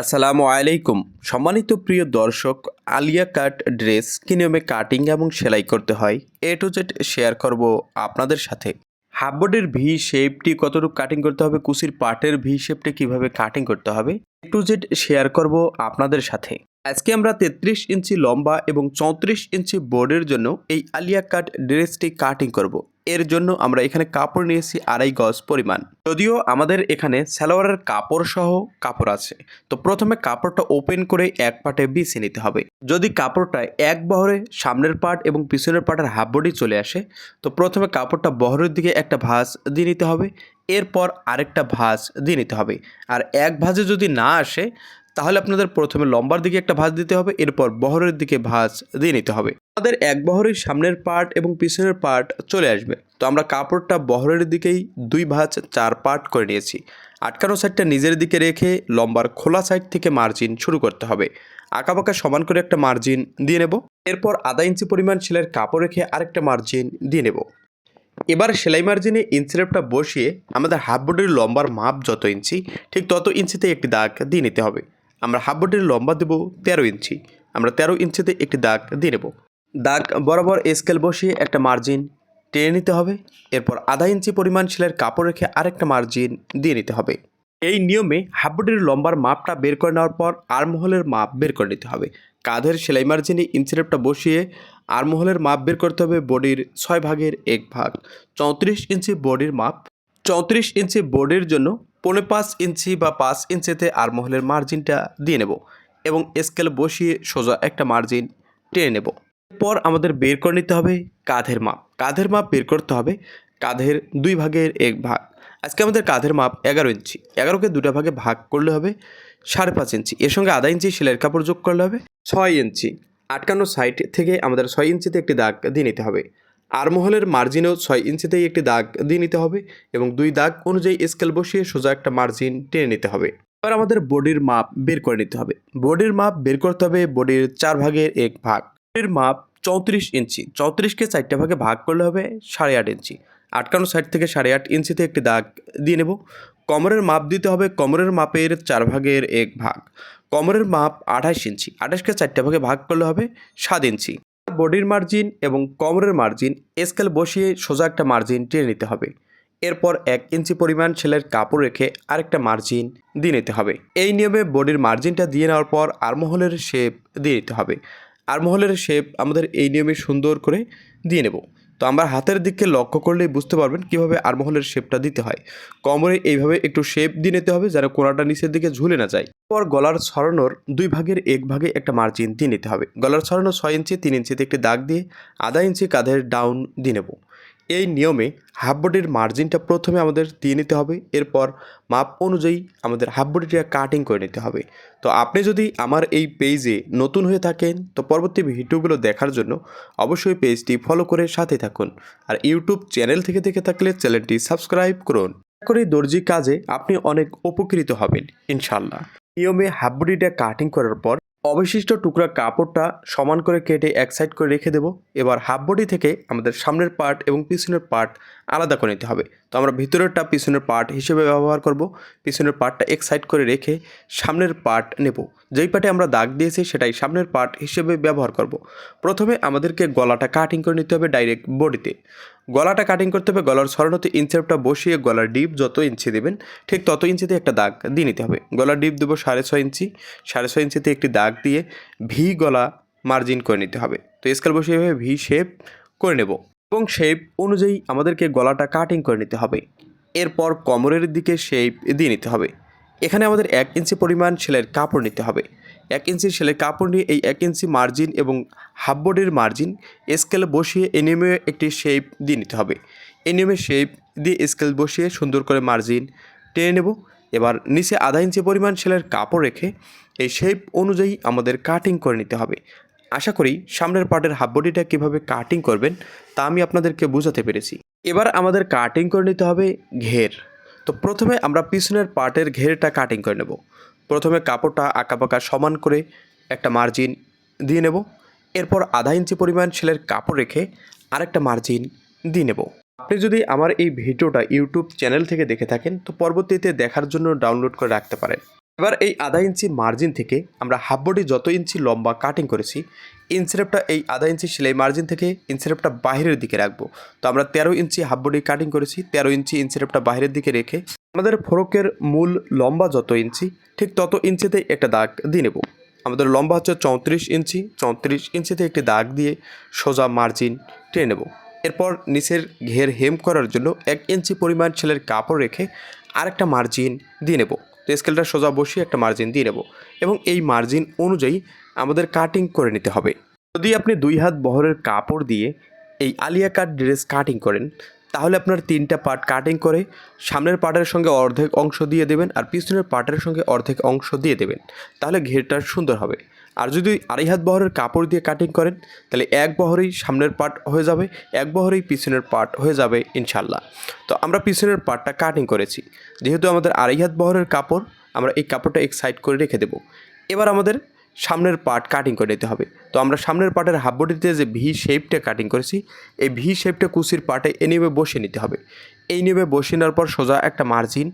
আসসালামু আলাইকুম। সম্মানিত প্রিয় দর্শক, আলিয়া কাট ড্রেস কি নিয়মে কাটিং এবং সেলাই করতে হয়, এ টু জেড শেয়ার করব আপনাদের সাথে। হাফবোর্ডের ভি শেপটি কতটুকু কাটিং করতে হবে কুসির পাটের ভি শেপটি কীভাবে কাটিং করতে হবে, এ টু জেড শেয়ার করব আপনাদের সাথে। আজকে আমরা তেত্রিশ ইঞ্চি লম্বা এবং চৌত্রিশ ইঞ্চি বোর্ডের জন্য এই আলিয়া কাট ড্রেসটি কাটিং করব। এর জন্য আমরা এখানে কাপড় নিয়েছি আড়াই গজ পরিমাণ। যদিও আমাদের এখানে সালোয়ারের কাপড় সহ কাপড় আছে। তো প্রথমে কাপড়টা ওপেন করে এক পাটে বিছে নিতে হবে। যদি কাপড়টা এক বহরে সামনের পার্ট এবং পিছনের পার্টের হাফ বডি চলে আসে, তো প্রথমে কাপড়টা বহরের দিকে একটা ভাঁজ দিয়ে নিতে হবে। এরপর আরেকটা ভাঁজ দিয়ে নিতে হবে। আর এক ভাঁজে যদি না আসে তাহলে আপনাদের প্রথমে লম্বার দিকে একটা ভাঁজ দিতে হবে, এরপর বহরের দিকে ভাঁজ দিয়ে নিতে হবে। আমাদের এক বহরের সামনের পার্ট এবং পিছনের পার্ট চলে আসবে। তো আমরা কাপড়টা বহরের দিকেই দুই ভাঁজ, চার পার্ট করে নিয়েছি। আটকানো সাইডটা নিজের দিকে রেখে লম্বার খোলা সাইড থেকে মার্জিন শুরু করতে হবে। আঁকাবাঁকা সমান করে একটা মার্জিন দিয়ে নেব। এরপর আধা ইঞ্চি পরিমাণ সেলাইয়ের কাপড় রেখে আরেকটা মার্জিন দিয়ে নেব। এবার সেলাই মার্জিনে ইঞ্চিরেপটা বসিয়ে আমাদের হাফ বডির লম্বার মাপ যত ইঞ্চি, ঠিক তত ইঞ্চিতে একটি দাগ দিয়ে নিতে হবে। আমরা হাফ বডির লম্বা দেব তেরো ইঞ্চি। আমরা তেরো ইঞ্চিতে একটি দাগ দিয়ে নেব। দাগ বরাবর স্কেল বসিয়ে একটা মার্জিন টেনে নিতে হবে। এরপর আধা ইঞ্চি পরিমাণ সেলাইয়ের কাপড় রেখে আরেকটা মার্জিন দিয়ে নিতে হবে। এই নিয়মে হাফ বডির লম্বার মাপটা বের করে নেওয়ার পর আর্মহলের মাপ বের করে নিতে হবে। কাঁধের সেলাই মার্জিনে ইঞ্চিরেপটা বসিয়ে আর্মহলের মাপ বের করতে হবে বডির ছয় ভাগের এক ভাগ। চৌত্রিশ ইঞ্চি বডির মাপ। চৌত্রিশ ইঞ্চি বোর্ডের জন্য পৌনে পাঁচ ইঞ্চি বা পাঁচ ইঞ্চিতে আর্মহলের মার্জিনটা দিয়ে নেব এবং স্কেল বসিয়ে সোজা একটা মার্জিন টেনে নেব। এরপর আমাদের বের করে নিতে হবে কাঁধের মাপ। কাঁধের মাপ বের করতে হবে কাঁধের দুই ভাগের এক ভাগ। আজকে আমাদের কাঁধের মাপ এগারো ইঞ্চি। এগারোকে দুটা ভাগে ভাগ করলে হবে সাড়ে পাঁচ ইঞ্চি। এর সঙ্গে আধা ইঞ্চি সেলাইয়ের কাপড় যোগ করলে হবে ছয় ইঞ্চি। আটকানো সাইড থেকে আমাদের ছয় ইঞ্চিতে একটি দাগ দিয়ে নিতে হবে। আরমহলের মার্জিনেও ছয় ইঞ্চিতেই একটি দাগ দিয়ে নিতে হবে এবং দুই দাগ অনুযায়ী স্কেল বসিয়ে সোজা একটা মার্জিন টেনে নিতে হবে। এবার আমাদের বডির মাপ বের করে নিতে হবে। বডির মাপ বের করতে হবে বডির চার ভাগের এক ভাগ। বডির মাপ চৌত্রিশ ইঞ্চি। চৌত্রিশকে চারটে ভাগে ভাগ করলে হবে সাড়ে আট ইঞ্চি। আটকানো সাইড থেকে সাড়ে আট ইঞ্চিতে একটি দাগ দিয়ে নেব। কমরের মাপ দিতে হবে কমরের মাপের চার ভাগের এক ভাগ। কমরের মাপ আঠাশ ইঞ্চি। আঠাশকে চারটে ভাগে ভাগ করলে হবে সাত ইঞ্চি। বডির মার্জিন এবং কমরের মার্জিন স্কেল বসিয়ে সোজা একটা মার্জিন টেনে নিতে হবে। এরপর এক ইঞ্চি পরিমাণ ছেলের কাপড় রেখে আরেকটা মার্জিন দিয়ে নিতে হবে। এই নিয়মে বডির মার্জিনটা দিয়ে নেওয়ার পর আরমহলের শেপ দিয়ে নিতে হবে। আরমহলের শেপ আমাদের এই নিয়মে সুন্দর করে দিয়ে নেব। তো আমরা হাতের দিককে লক্ষ্য করলেই বুঝতে পারবেন কীভাবে আরমহলের শেপটা দিতে হয়। কোমরে এইভাবে একটু শেপ দিয়ে নিতে হবে যেন কোনাটা নিচের দিকে ঝুলে না যায়। পর গলার ছড়ানোর দুই ভাগের এক ভাগে একটা মার্জিন দিয়ে নিতে হবে। গলার ছড়ানো ছয় ইঞ্চি, তিন ইঞ্চিতে একটি দাগ দিয়ে আধা ইঞ্চি কাঁধের ডাউন দিয়ে নেব। এই নিয়মে হাফ বডির মার্জিনটা প্রথমে আমাদের দিয়ে নিতে হবে, এরপর মাপ অনুযায়ী আমাদের হাফ বডিটা কাটিং করে নিতে হবে। তো আপনি যদি আমার এই পেজে নতুন হয়ে থাকেন, তো পরবর্তী ভিডিওগুলো দেখার জন্য অবশ্যই পেজটি ফলো করে সাথে থাকুন। আর ইউটিউব চ্যানেল থেকে দেখে থাকলে চ্যানেলটি সাবস্ক্রাইব করুন। করি দর্জি কাজে আপনি অনেক উপকৃত হবেন ইনশাল্লাহ নিয়মে হাফ বডিটা কাটিং করার পর অবশিষ্ট টুকরা কাপড়টা সমান করে কেটে এক সাইড করে রেখে দেবো। এবার হাফ বডি থেকে আমাদের সামনের পার্ট এবং পিছনের পার্ট আলাদা করে নিতে হবে। তো আমরা ভিতরেরটা পিছনের পার্ট হিসেবে ব্যবহার করব। পিছনের পার্টটা এক সাইড করে রেখে সামনের পার্ট নেব। যেই পার্টে আমরা দাগ দিয়েছি, সেটাই সামনের পার্ট হিসেবে ব্যবহার করব। প্রথমে আমাদেরকে গলাটা কাটিং করে নিতে হবে ডাইরেক্ট বডিতে গলাটা কাটিং করতে হবে, গলার সরানোতে ইঞ্চেপটা বসিয়ে গলার ডিপ যত ইঞ্চি দেবেন, ঠিক তত ইঞ্চিতে একটা দাগ দিয়ে নিতে হবে। গলার ডিপ দেবো সাড়ে ছয় ইঞ্চি সাড়ে ছয় ইঞ্চিতে একটি দাগ দিয়ে ভি গলা মার্জিন করে নিতে হবে। তো স্কেল বসিয়ে ভি শেপ করে নেব। এবং শেপ অনুযায়ী আমাদেরকে গলাটা কাটিং করে নিতে হবে। এরপর কোমরের দিকে শেপ দিয়ে নিতে হবে। এখানে আমাদের এক ইঞ্চি পরিমাণ সেলাইয়ের কাপড় নিতে হবে। এক ইঞ্চি সেলাইয়ের কাপড় নিয়ে এই এক ইঞ্চি মার্জিন এবং হাফ বডির মার্জিন স্কেলে বসিয়ে এই নিয়মে একটি শেপ দিয়ে নিতে হবে। এই নিয়মে শেপ দিয়ে স্কেল বসিয়ে সুন্দর করে মার্জিন টেনে নেব। এবার নিচে আধা ইঞ্চি পরিমাণ সেলাইয়ের কাপড় রেখে এই শেপ অনুযায়ী আমাদের কাটিং করে নিতে হবে। আশা করি সামনের পার্টের হাফ বডিটা কীভাবে কাটিং করবেন, তা আমি আপনাদেরকে বোঝাতে পেরেছি। এবার আমাদের কাটিং করে নিতে হবে ঘের। তো প্রথমে আমরা পিছনের পার্টের ঘেরটা কাটিং করে নেব। প্রথমে কাপড়টা আঁকাবাঁকা সমান করে একটা মার্জিন দিয়ে নেব। এরপর আধা ইঞ্চি পরিমাণ সেলের কাপড় রেখে আরেকটা মার্জিন দিয়ে নেব। আপনি যদি আমার এই ভিডিওটা ইউটিউব চ্যানেল থেকে দেখে থাকেন, তো পরবর্তীতে দেখার জন্য ডাউনলোড করে রাখতে পারেন। এবার এই আধা ইঞ্চি মার্জিন থেকে আমরা হাফ বডি যত ইঞ্চি লম্বা কাটিং করেছি ইনসেরেপটা এই আধা ইঞ্চি সেলাই মার্জিন থেকে ইনসেরেপটা বাইরের দিকে রাখব। তো আমরা তেরো ইঞ্চি হাফ বডি কাটিং করেছি, তেরো ইঞ্চি ইনসেরেপটা বাইরের দিকে রেখে আমাদের ফোরকের মূল লম্বা যত ইঞ্চি, ঠিক তত ইঞ্চিতে একটা দাগ দিয়ে নেব। আমাদের লম্বা হচ্ছে চৌত্রিশ ইঞ্চি, চৌত্রিশ ইঞ্চিতে একটি দাগ দিয়ে সোজা মার্জিন টেনে নেব। এরপর নিচের ঘের হেম করার জন্য এক ইঞ্চি পরিমাণ ছেলের কাপড় রেখে আরেকটা মার্জিন দিয়ে নেব। তো স্কেলটা সোজা বসিয়ে একটা মার্জিন দিয়ে নেব এবং এই মার্জিন অনুযায়ী আমাদের কাটিং করে নিতে হবে। যদি আপনি দুই হাত বহরের কাপড় দিয়ে এই আলিয়া কাট ড্রেস কাটিং করেন, তাহলে আপনার তিনটা পার্ট কাটিং করে সামনের পার্টের সঙ্গে অর্ধেক অংশ দিয়ে দেবেন আর পিছনের পার্টের সঙ্গে অর্ধেক অংশ দিয়ে দেবেন। তাহলে ঘেরটা সুন্দর হবে। আর যদি আড়াই হাত বহরের কাপড় দিয়ে কাটিং করেন, তাহলে এক বহরেই সামনের পার্ট হয়ে যাবে, এক বহরেই পিছনের পার্ট হয়ে যাবে ইনশাল্লাহ তো আমরা পিছনের পার্টটা কাটিং করেছি। যেহেতু আমাদের আড়াই হাত বহরের কাপড়, আমরা এই কাপড়টা এক সাইড করে রেখে দেবো। এবার আমাদের সামনের পার্ট কাটিং করে নিতে হবে। তো আমরা সামনের পার্টের হাফ বডিতে যে ভি শেপটা কাটিং করেছি, এই ভি শেপটা কুচির পার্টে এ বসে নিতে হবে। এই নিয়ে বসে নেওয়ার পর সোজা একটা মার্জিন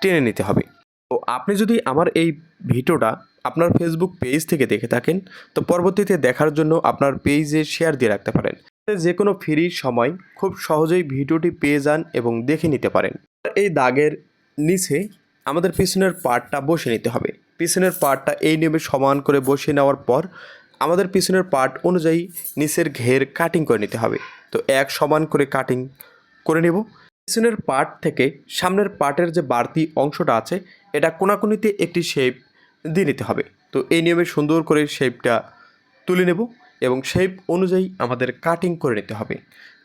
টেনে নিতে হবে। তো আপনি যদি আমার এই ভিডিওটা আপনার ফেসবুক পেজ থেকে দেখে থাকেন, তো পরবর্তীতে দেখার জন্য আপনার পেজে শেয়ার দিয়ে রাখতে পারেন। যে কোনো ফ্রি সময় খুব সহজেই ভিডিওটি পেয়ে যান এবং দেখে নিতে পারেন। এই দাগের নিচে আমাদের পিছনের পার্টটা বসে নিতে হবে। পিছনের পার্টটা এই নিয়মে সমান করে বসিয়ে নেওয়ার পর আমাদের পিছনের পার্ট অনুযায়ী নিচের ঘের কাটিং করে নিতে হবে। তো এক সমান করে কাটিং করে নেব। পিছনের পার্ট থেকে সামনের পার্টের যে বাড়তি অংশটা আছে, এটা কোনাকুনিতে একটি শেপ দিয়ে নিতে হবে। তো এই নিয়মে সুন্দর করে শেপটা তুলে নেব এবং শেপ অনুযায়ী আমাদের কাটিং করে নিতে হবে।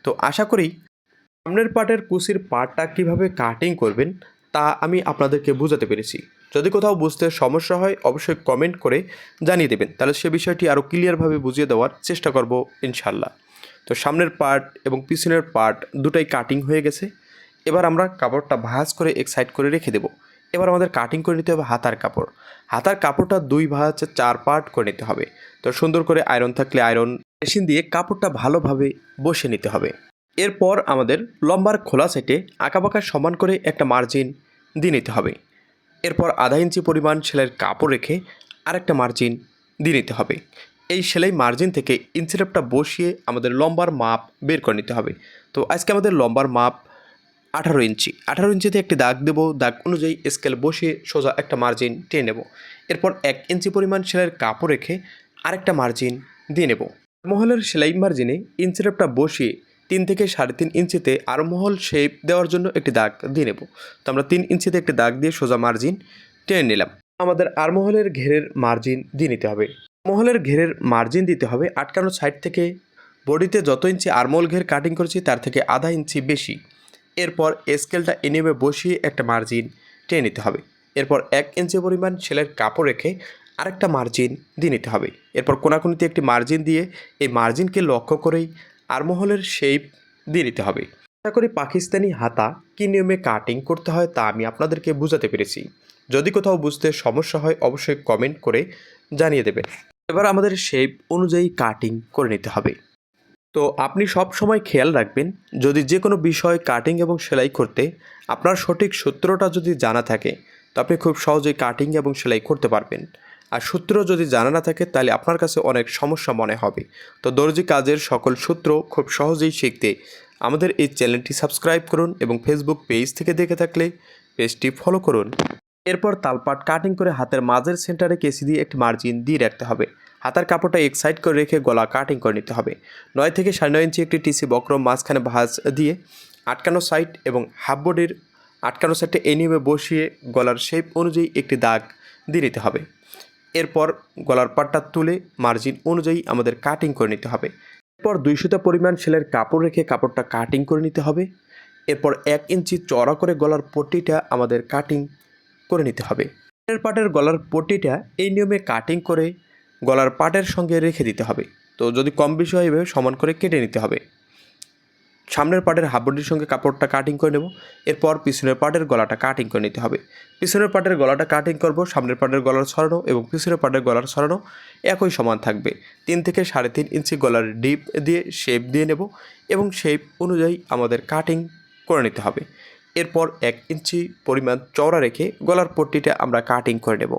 তো আশা করি সামনের পার্টের কুচির পার্টটা কীভাবে কাটিং করবেন, তা আমি আপনাদেরকে বোঝাতে পেরেছি। যদি কোথাও বুঝতে সমস্যা হয়, অবশ্যই কমেন্ট করে জানিয়ে দেবেন। তাহলে সে বিষয়টি আরও ক্লিয়ারভাবে বুঝিয়ে দেওয়ার চেষ্টা করব ইনশাল্লাহ তো সামনের পার্ট এবং পিছনের পার্ট দুটাই কাটিং হয়ে গেছে। এবার আমরা কাপড়টা ভাঁজ করে এক সাইড করে রেখে দেবো। এবার আমাদের কাটিং করে নিতে হবে হাতার কাপড়। হাতার কাপড়টা দুই ভাঁজ চার পার্ট করে নিতে হবে। তো সুন্দর করে আয়রন থাকলে আয়রন মেশিন দিয়ে কাপড়টা ভালোভাবে বসে নিতে হবে। এরপর আমাদের লম্বার খোলা সাইটে আঁকাবাঁকা সমান করে একটা মার্জিন দিয়ে নিতে হবে। এরপর আধা ইঞ্চি পরিমাণ সেলাইয়ের কাপড় রেখে আরেকটা মার্জিন দিয়ে নিতে হবে। এই সেলাই মার্জিন থেকে ইঞ্চিরেপটা বসিয়ে আমাদের লম্বার মাপ বের করে নিতে হবে। তো আজকে আমাদের লম্বার মাপ আঠারো ইঞ্চি। আঠারো ইঞ্চিতে একটি দাগ দেব। দাগ অনুযায়ী স্কেল বসিয়ে সোজা একটা মার্জিন টেনে নেব। এরপর এক ইঞ্চি পরিমাণ সেলাইয়ের কাপড় রেখে আরেকটা মার্জিন দিয়ে নেব। মহলের সেলাই মার্জিনে ইঞ্চিরেপটা বসিয়ে তিন থেকে সাড়ে তিন ইঞ্চিতে আরমহল শেপ দেওয়ার জন্য একটি দাগ দিয়ে নেব। তো আমরা তিন ইঞ্চিতে একটি দাগ দিয়ে সোজা মার্জিন টেনে নিলাম। আমাদের আরমহলের ঘেরের মার্জিন দিয়ে নিতে হবে। মহলের ঘেরের মার্জিন দিতে হবে আটকানো সাইড থেকে। বডিতে যত ইঞ্চি আরমহল ঘের কাটিং করেছি, তার থেকে আধা ইঞ্চি বেশি। এরপর স্কেলটা এনেবে বসিয়ে একটা মার্জিন টেনে নিতে হবে। এরপর এক ইঞ্চি পরিমাণ সেলের কাপড় রেখে আরেকটা মার্জিন দিয়ে নিতে হবে। এরপর কোনাকুনিতে একটি মার্জিন দিয়ে এই মার্জিনকে লক্ষ্য করেই আরমহলের শেপ দিয়ে নিতে হবে। আশা করি পাকিস্তানি হাতা কী নিয়মে কাটিং করতে হয় তা আমি আপনাদেরকে বোঝাতে পেরেছি। যদি কোথাও বুঝতে সমস্যা হয় অবশ্যই কমেন্ট করে জানিয়ে দেবেন। এবার আমাদের শেপ অনুযায়ী কাটিং করে নিতে হবে। তো আপনি সব সময় খেয়াল রাখবেন, যদি যে কোনো বিষয় কাটিং এবং সেলাই করতে আপনার সঠিক সূত্রটা যদি জানা থাকে, তো আপনি খুব সহজেই কাটিং এবং সেলাই করতে পারবেন। আর সূত্র যদি জানা না থাকে, তাহলে আপনার কাছে অনেক সমস্যা মনে হবে। তো দর্জি কাজের সকল সূত্র খুব সহজেই শিখতে আমাদের এই চ্যানেলটি সাবস্ক্রাইব করুন এবং ফেসবুক পেজ থেকে দেখে থাকলে পেজটি ফলো করুন। এরপর তালপাট কাটিং করে হাতের মাঝের সেন্টারে কেসি দিয়ে একটি মার্জিন দিয়ে রাখতে হবে। হাতার কাপড়টা এক সাইড করে রেখে গলা কাটিং করে নিতে হবে। নয় থেকে সাড়ে নয় ইঞ্চি একটি টিসি বক্রম মাঝখানে ভাঁজ দিয়ে আটকানো সাইড এবং হাফ বডির আটকানো সাইডটা এনিমে বসিয়ে গলার শেপ অনুযায়ী একটি দাগ দিয়ে নিতে হবে। এরপর গলার পাটটা তুলে মার্জিন অনুযায়ী আমাদের কাটিং করে নিতে হবে। এরপর দুইশোটা পরিমাণ সেলের কাপড় রেখে কাপড়টা কাটিং করে নিতে হবে। এরপর এক ইঞ্চি চড়া করে গলার পট্টিটা আমাদের কাটিং করে নিতে হবে। পাটের গলার পট্টিটা এই নিয়মে কাটিং করে গলার পাটের সঙ্গে রেখে দিতে হবে। তো যদি কম বেশি হয় এভাবে সমান করে কেটে নিতে হবে। সামনের পাটের হাবডির সঙ্গে কাপড়টা কাটিং করে নেব। এরপর পিছনের পাটের গলাটা কাটিং করে নিতে হবে। পিছনের পাটের গলাটা কাটিং করব, সামনের পাটের গলার ছড়ানো এবং পিছনের পাটের গলার ছড়ানো একই সমান থাকবে। তিন থেকে সাড়ে তিন ইঞ্চি গলার ডিপ দিয়ে শেপ দিয়ে নেব এবং শেপ অনুযায়ী আমাদের কাটিং করে নিতে হবে। এরপর এক ইঞ্চি পরিমাণ চওড়া রেখে গলার পট্টিটা আমরা কাটিং করে নেব।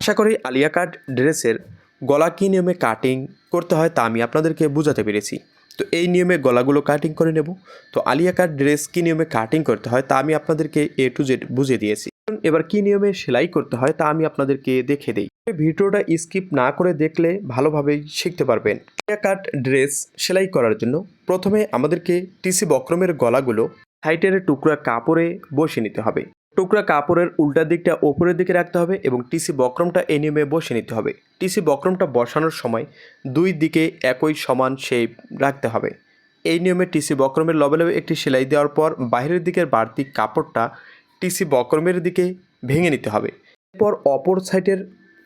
আশা করি আলিয়া কাট ড্রেসের গলা কী নিয়মে কাটিং করতে হয় তা আমি আপনাদেরকে বোঝাতে পেরেছি। তো এই নিয়মে গলাগুলো কাটিং করে নেব। তো আলিয়া কাট ড্রেস কী নিয়মে কাটিং করতে হয় তা আমি আপনাদেরকে এ টু জেড বুঝিয়ে দিয়েছি। এবার কী নিয়মে সেলাই করতে হয় তা আমি আপনাদেরকে দেখে দিই। ভিডিওটা স্কিপ না করে দেখলে ভালোভাবেই শিখতে পারবেন। কাট ড্রেস সেলাই করার জন্য প্রথমে আমাদেরকে টিসি বক্রমের গলাগুলো হাইটের টুকরা কাপড়ে বসিয়ে নিতে হবে। টুকরা কাপড়ের উল্টা দিকটা ওপরের দিকে রাখতে হবে এবং টিসি বক্রমটা এই নিয়মে বসে নিতে হবে। টিসি বক্রমটা বসানোর সময় দুই দিকে একই সমান শেপ রাখতে হবে। এই নিয়মে টিসি বক্রমের লবে লবে একটি সেলাই দেওয়ার পর বাইরের দিকের বাড়তি কাপড়টা টিসি বক্রমের দিকে ভেঙে নিতে হবে। এরপর অপর সাইডের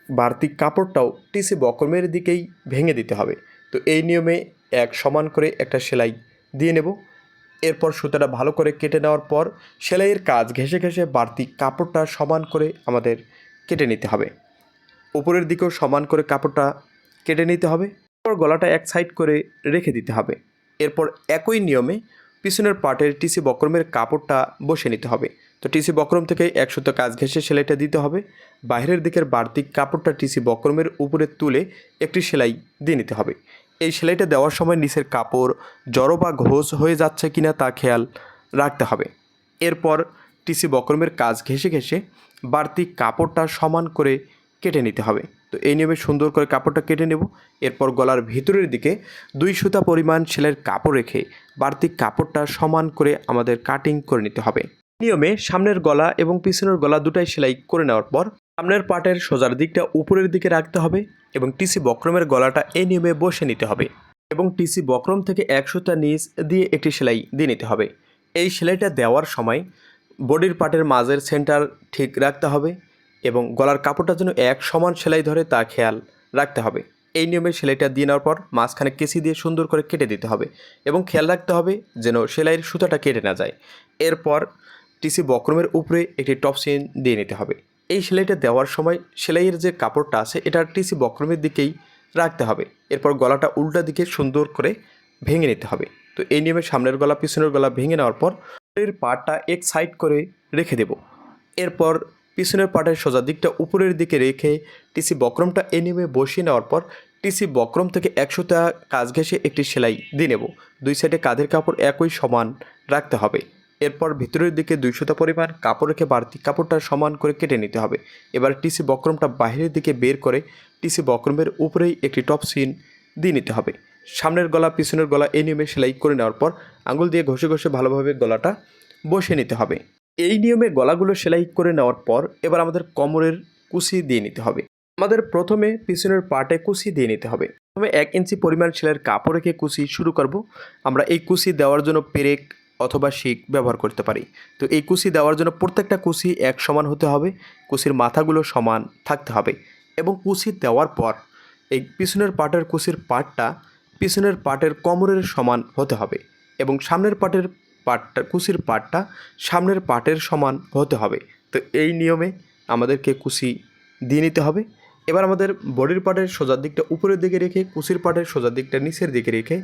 বাড়তি কাপড়টাও টিসি বক্রমের দিকেই ভেঙে দিতে হবে। তো এই নিয়মে এক সমান করে একটা সেলাই দিয়ে নেব। এরপর সুতাটা ভালো করে কেটে নেওয়ার পর সেলাইয়ের কাজ ঘেঁষে ঘেঁষে বাড়তি কাপড়টা সমান করে আমাদের কেটে নিতে হবে। উপরের দিকেও সমান করে কাপড়টা কেটে নিতে হবে। এরপর গলাটা এক সাইড করে রেখে দিতে হবে। এরপর একই নিয়মে পিছনের পার্টের টিসি বক্রমের কাপড়টা বসে নিতে হবে। তো টিসি বক্রম থেকে এক সুতো কাজ ঘেঁষে সেলাইটা দিতে হবে। বাইরের দিকের বাড়তি কাপড়টা টিসি বক্রমের উপরে তুলে একটি সেলাই দিয়ে নিতে হবে। এই সেলাইটা দেওয়ার সময় নিচের কাপড় জড়ো বা ঘোষ হয়ে যাচ্ছে কিনা তা খেয়াল রাখতে হবে। এরপর টিসি বক্রমের কাজ ঘেঁষে ঘেঁষে বাড়তি কাপড়টা সমান করে কেটে নিতে হবে। তো এই নিয়মে সুন্দর করে কাপড়টা কেটে নেব। এরপর গলার ভিতরের দিকে দুই সুতা পরিমাণ সেলাইয়ের কাপড় রেখে বাড়তি কাপড়টা সমান করে আমাদের কাটিং করে নিতে হবে। নিয়মে সামনের গলা এবং পিছনের গলা দুটাই সেলাই করে নেওয়ার পর সামনের পাটের সোজার দিকটা উপরের দিকে রাখতে হবে এবং টিসি বক্রমের গলাটা এই নিয়মে বসে নিতে হবে এবং টিসি বক্রম থেকে এক সুতা নিচ দিয়ে একটি সেলাই দিয়ে নিতে হবে। এই সেলাইটা দেওয়ার সময় বডির পার্টের মাঝের সেন্টার ঠিক রাখতে হবে এবং গলার কাপড়টা যেন এক সমান সেলাই ধরে তা খেয়াল রাখতে হবে। এই নিয়মে সেলাইটা দিয়ে নেওয়ার পর মাঝখানে কেসি দিয়ে সুন্দর করে কেটে দিতে হবে এবং খেয়াল রাখতে হবে যেন সেলাইয়ের সুতাটা কেটে না যায়। এরপর টিসি বক্রমের উপরে একটি টপ সিন দিয়ে নিতে হবে। এই সেলাইটা দেওয়ার সময় সেলাইয়ের যে কাপড়টা আছে, এটা টিসি বক্রমের দিকেই রাখতে হবে। এরপর গলাটা উল্টা দিকে সুন্দর করে ভেঙে নিতে হবে। তো এই নিয়মে সামনের গলা, পিছনের গলা ভেঙে নেওয়ার পর এর পাটটা এক সাইড করে রেখে দেব। এরপর পিছনের পাটের সোজা দিকটা উপরের দিকে রেখে টিসি বক্রমটা এই নিয়মে বসিয়ে নেওয়ার পর টিসি বক্রম থেকে একশোটা কাজ ঘেঁষে একটি সেলাই দিয়ে নেব। দুই সাইডে কাঁধের কাপড় একই সমান রাখতে হবে। এরপর ভিতরের দিকে দুইশোটা পরিমাণ কাপড় রেখে বাড়তি কাপড়টা সমান করে কেটে নিতে হবে। এবার টিসি বক্রমটা বাইরের দিকে বের করে টিসি বক্রমের উপরেই একটি টপ সিন দিয়ে নিতে হবে। সামনের গলা, পিছনের গলা এই নিয়মে সেলাই করে নেওয়ার পর আঙুল দিয়ে ঘষে ঘষে ভালোভাবে গলাটা বসিয়ে নিতে হবে। এই নিয়মে গলাগুলো সেলাই করে নেওয়ার পর এবার আমাদের কোমরের কুচি দিয়ে নিতে হবে। আমাদের প্রথমে পিছনের পার্টে কুচি দিয়ে নিতে হবে। প্রথমে এক ইঞ্চি পরিমাণ সেলাইয়ের কাপড় রেখে কুচি শুরু করব। আমরা এই কুচি দেওয়ার জন্য পেরেক অথবা শিক ব্যবহার করতে পারি। তো এই কুচি দেওয়ার জন্য প্রত্যেকটা কুচি এক সমান হতে হবে কুচির মাথাগুলো সমান থাকতে হবে এবং কুচি দেওয়ার পর এই পিছনের পাটের কুচির পাটটা পিছনের পাটের কোমরের সমান হতে হবে এবং সামনের পাটের পাটটা কুচির পাটটা সামনের পাটের সমান হতে হবে। তো এই নিয়মে আমাদেরকে কুচি দিয়ে নিতে হবে। এবার আমাদের বডির পাটের সোজার দিকটা উপরের দিকে রেখে কুচির পাটের সোজার দিকটা নিচের দিকে রেখে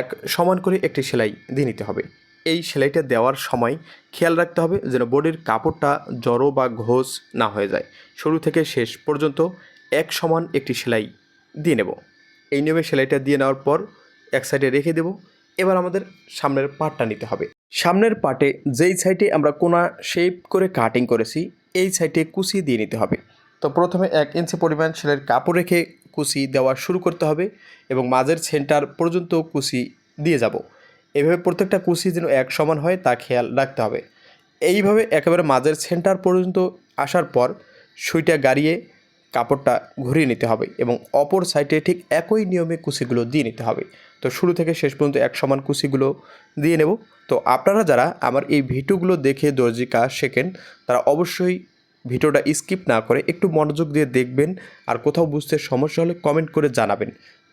এক সমান করে একটি সেলাই দিয়ে নিতে হবে। এই সেলাইটা দেওয়ার সময় খেয়াল রাখতে হবে যেন বডির কাপড়টা জড়ো বা ঘোষ না হয়ে যায়। শুরু থেকে শেষ পর্যন্ত এক সমান একটি সেলাই দিয়ে নেব। এই নিয়মে সেলাইটা দিয়ে নেওয়ার পর এক সাইডে রেখে দেব। এবার আমাদের সামনের পাটটা নিতে হবে। সামনের পাটে যেই সাইডে আমরা কোনা শেপ করে কাটিং করেছি, এই সাইডে কুচি দিয়ে নিতে হবে। তো প্রথমে এক ইঞ্চি পরিমাণ সেলাইয়ের কাপড় রেখে কুচি দেওয়া শুরু করতে হবে এবং মাঝের সেন্টার পর্যন্ত কুচি দিয়ে যাব। এভাবে প্রত্যেকটা কুচি যেন এক সমান হয়, তা খেয়াল রাখতে হবে। এইভাবে একেবারে মাঝের সেন্টার পর্যন্ত আসার পর সুইটা গাড়িয়ে কাপড়টা ঘুরিয়ে নিতে হবে এবং অপর সাইডে ঠিক একই নিয়মে কুচিগুলো দিয়ে নিতে হবে। তো শুরু থেকে শেষ পর্যন্ত এক সমান কুচিগুলো দিয়ে নেব। তো আপনারা যারা আমার এই ভিডিওগুলো দেখে দর্জি কাজ শেখেন, তারা অবশ্যই ভিডিওটা স্কিপ না করে একটু মনোযোগ দিয়ে দেখবেন আর কোথাও বুঝতে সমস্যা হলে কমেন্ট করে জানাবেন।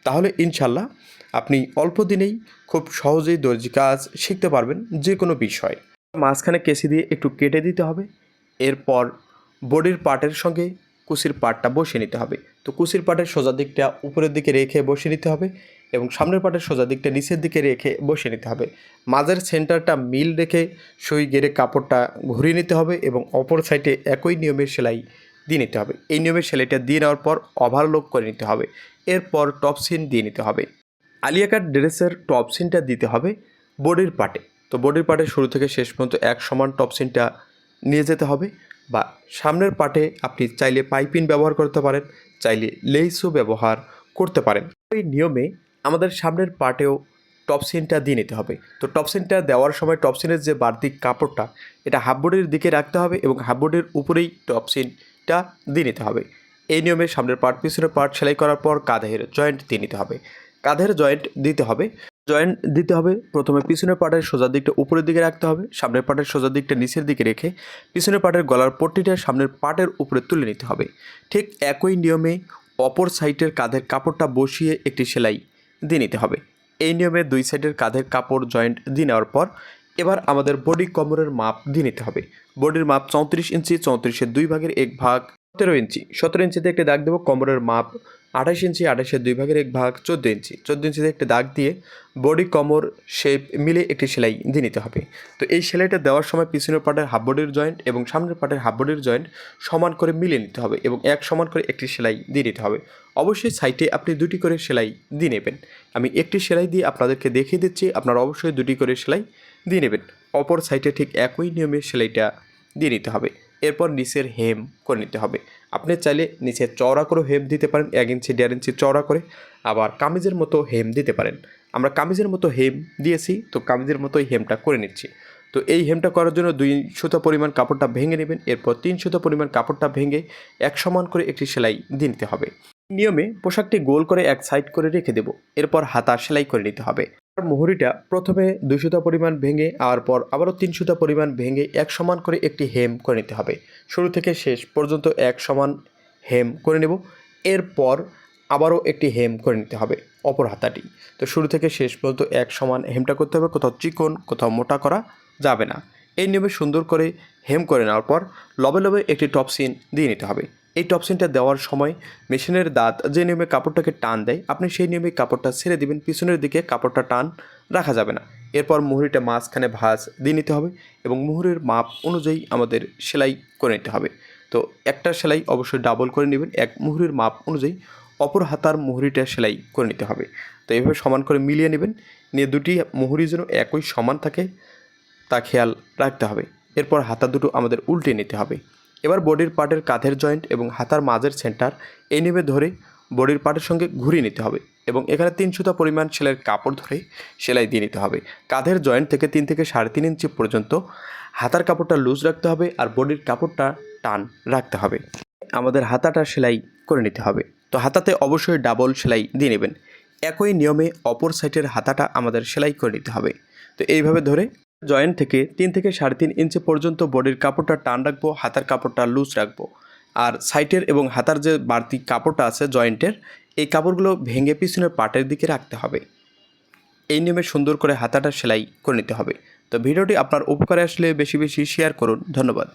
তাহলে ইনশাল্লাহ আপনি অল্প দিনেই খুব সহজেই দর্জি কাজ শিখতে পারবেন যে কোনো বিষয়। মাঝখানে কেসি দিয়ে একটু কেটে দিতে হবে। এরপর বডির পার্টের সঙ্গে কুচির পাটটা বসিয়ে নিতে হবে। তো কুচির পাটের সোজা দিকটা উপরের দিকে রেখে বসিয়ে নিতে হবে এবং সামনের পাটের সোজা দিকটা নিচের দিকে রেখে বসিয়ে নিতে হবে। মাঝের সেন্টারটা মিল রেখে সই গেড়ে কাপড়টা ঘুরিয়ে নিতে হবে এবং অপর সাইডে একই নিয়মের সেলাই দিয়ে নিতে হবে। এই নিয়মে সেলাইটা দিয়ে নেওয়ার পর ওভারলোক করে নিতে হবে। এরপর টপ সিন দিয়ে নিতে হবে। আলিয়া কাট ড্রেসের টপ সিনটা দিতে হবে বডির পার্টে তো বডির পার্টে শুরু থেকে শেষ পর্যন্ত এক সমান টপ সিনটা নিয়ে যেতে হবে বা সামনের পার্টে আপনি চাইলে পাইপিন ব্যবহার করতে পারেন, চাইলে লেইসও ব্যবহার করতে পারেন। এই নিয়মে আমাদের সামনের পার্টেও টপ সিনটা দিয়ে নিতে হবে। তো টপ সিনটা দেওয়ার সময় টপ সিনের যে বাড়তি কাপড়টা, এটা হাফ বডির দিকে রাখতে হবে এবং হাফ বডির উপরেই টপ সিনটা দিয়ে নিতে হবে। এই নিয়মে সামনের পার্ট, পিছনের পার্ট সেলাই করার পর কাঁধের জয়েন্ট দিয়ে নিতে হবে। কাঁধের জয়েন্ট দিতে হবে। জয়েন্ট দিতে হবে। প্রথমে পিছনের পাটের সোজা দিকটা উপরের দিকে রাখতে হবে। সামনের পাটের সোজা দিকটা নিচের দিকে রেখে পিছনের পাটের গলার পট্টিটা সামনের পাটের উপরে তুলে নিতে হবে। ঠিক একই নিয়মে অপর সাইডের কাঁধের কাপড়টা বসিয়ে একটি সেলাই দিয়ে নিতে হবে। এই নিয়মে দুই সাইডের কাঁধের কাপড় জয়েন্ট দিয়ে নেওয়ার পর এবার আমাদের বডি কমরের মাপ দিয়ে নিতে হবে। বডির মাপ চৌত্রিশ ইঞ্চি চৌত্রিশের দুই ভাগের এক ভাগ সতেরো ইঞ্চি। সতেরো ইঞ্চিতে একটা দাগ দেবো, কমরের মাপ আঠাশ ইঞ্চি আঠাশের দুই ভাগের এক ভাগ চোদ্দ ইঞ্চি। চোদ্দ ইঞ্চিতে একটা দাগ দিয়ে বডি কমর শেপ মিলে একটি সেলাই দিয়ে নিতে হবে। তো এই সেলাইটা দেওয়ার সময় পিছনের পাটের হাফ বডির জয়েন্ট এবং সামনের পাটের হাফ বডির জয়েন্ট সমান করে মিলিয়ে নিতে হবে এবং এক সমান করে একটি সেলাই দিয়ে নিতে হবে। অবশ্যই সাইটে আপনি দুটি করে সেলাই দিয়ে নেবেন। আমি একটি সেলাই দিয়ে আপনাদেরকে দেখিয়ে দিচ্ছি, আপনারা অবশ্যই দুটি করে সেলাই দিয়ে নেবেন। অপর সাইডে ঠিক একই নিয়মে সেলাইটা দিয়ে নিতে হবে। এরপর নিচের হেম করে নিতে হবে। আপনি চাইলে নিচে চওড়া করে হেম দিতে পারেন, এক ইঞ্চি, দেড় ইঞ্চি চওড়া করে, আবার কামিজের মতো হেম দিতে পারেন। আমরা কামিজের মতো হেম দিয়েছি, তো কামিজের মতোই হেমটা করে নিচ্ছি। তো এই হেমটা করার জন্য দুই সুতো পরিমাণ কাপড়টা ভেঙে নেবেন, এরপর তিন সুতো পরিমাণ কাপড়টা ভেঙে এক সমান করে একটি সেলাই দিয়ে নিতে হবে। নিয়মে পোশাকটি গোল করে এক সাইড করে রেখে দেব, এরপর হাতা সেলাই করে নিতে হবে। মুহুরিটা প্রথমে দুই সুতা পরিমাণ ভেঙে, আর পর আবারও তিন সুতা পরিমাণ ভেঙে এক সমান করে একটি হেম করে নিতে হবে। শুরু থেকে শেষ পর্যন্ত এক সমান হেম করে নেব। এরপর আবারও একটি হেম করে নিতে হবে অপর হাতাটি। তো শুরু থেকে শেষ পর্যন্ত এক সমান হেমটা করতে হবে। কোথাও চিকন, কোথাও মোটা করা যাবে না। এই নিয়মে সুন্দর করে হেম করে নেওয়ার পর লবে লবে একটি টপ সিন দিয়ে নিতে হবে। এই টপ সিনটা দেওয়ার সময় মেশিনের দাঁত যে নিয়মে কাপড়টাকে টান দেয়, আপনি সেই নিয়মে কাপড়টা ছেড়ে দিবেন, পিছনের দিকে কাপড়টা টান রাখা যাবে না। এরপর মুহুরিটা মাঝখানে ভাঁজ দিয়ে নিতে হবে এবং মুহুরের মাপ অনুযায়ী আমাদের সেলাই করে নিতে হবে। তো একটা সেলাই অবশ্যই ডাবল করে নেবেন, এক মুহুরির মাপ অনুযায়ী অপর হাতার মুহুরিটা সেলাই করে নিতে হবে। তো এইভাবে সমান করে মিলিয়ে নেবেন, নিয়ে দুটি মুহুরি যেন একই সমান থাকে, তা খেয়াল রাখতে হবে। এরপর হাতা দুটো আমাদের উল্টে নিতে হবে। এবার বডির পার্টের কাঁধের জয়েন্ট এবং হাতার মাঝের সেন্টার এই নেমে ধরে বডির পার্টের সঙ্গে ঘুরিয়ে নিতে হবে এবং এখানে তিন সুতা পরিমাণ সেলাইয়ের কাপড় ধরে সেলাই দিয়ে নিতে হবে। কাঁধের জয়েন্ট থেকে তিন থেকে সাড়ে তিন ইঞ্চি পর্যন্ত হাতার কাপড়টা লুজ রাখতে হবে আর বডির কাপড়টা টান রাখতে হবে। আমাদের হাতাটা সেলাই করে নিতে হবে। তো হাতাতে অবশ্যই ডাবল সেলাই দিয়ে নেবেন। একই নিয়মে অপর সাইডের হাতাটা আমাদের সেলাই করে নিতে হবে। তো এইভাবে ধরে জয়েন্ট থেকে তিন থেকে সাড়ে তিন ইঞ্চি পর্যন্ত বডির কাপড়টা টান রাখব, হাতার কাপড়টা লুজ রাখব। আর সাইটের এবং হাতার যে বাড়তি কাপড়টা আছে জয়েন্টের, এই কাপড়গুলো ভেঙে পিছনের পাটের দিকে রাখতে হবে। এই নিয়মে সুন্দর করে হাতাটা সেলাই করে নিতে হবে। তো ভিডিওটি আপনার উপকারে আসলে বেশি বেশি শেয়ার করুন। ধন্যবাদ।